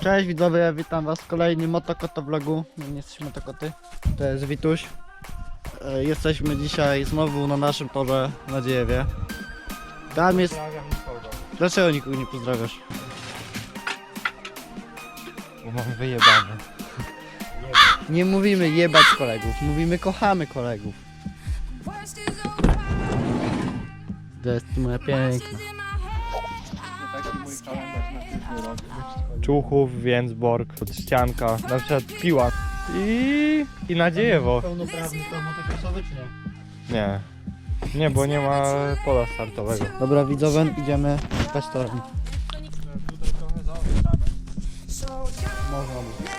Cześć widzowie, witam was w kolejnym Motokoto vlogu. No, nie jesteśmy Motokoty, to jest Wituś. E, Jesteśmy dzisiaj znowu na naszym torze na Dziejewie. Tam jest... Dlaczego nikogo nie pozdrawiasz? Bo mam wyjebane. Nie mówimy jebać kolegów, mówimy kochamy kolegów. To jest moja piękna. Czuchów, Więcborg, ścianka, na przykład piła i, i nadziejewo. Pełnoprawny to motokrosowy czy nie? Nie. Nie, bo nie ma pola startowego. Dobra widzowie, idziemy szukać torem. Można by.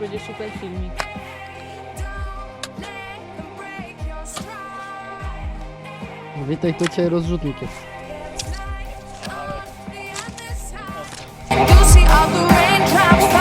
Będzie super filmik. Witaj, tu cię rozrzutnik jest. The rain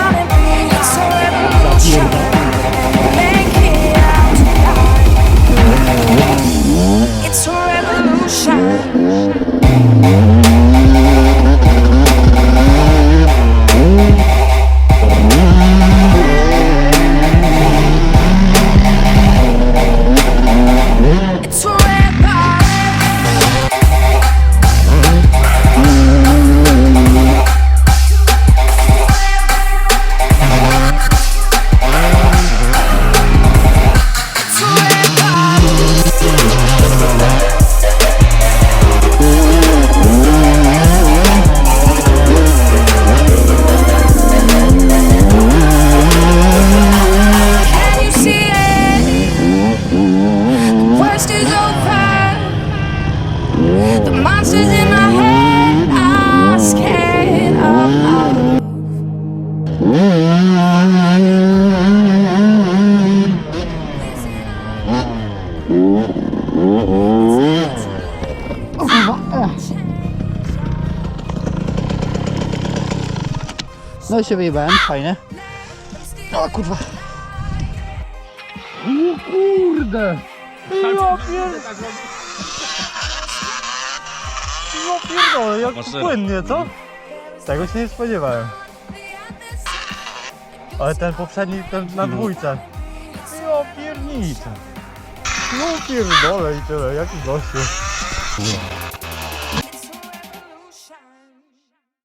No i się wyjebałem, fajnie. O kurwa. O kurde. Ja pierdolę, jak płynnie, co? Tego się nie spodziewałem. Ale ten poprzedni, ten na dwójce. Ja pierniczę. No pierdolę i tyle, jaki gościu.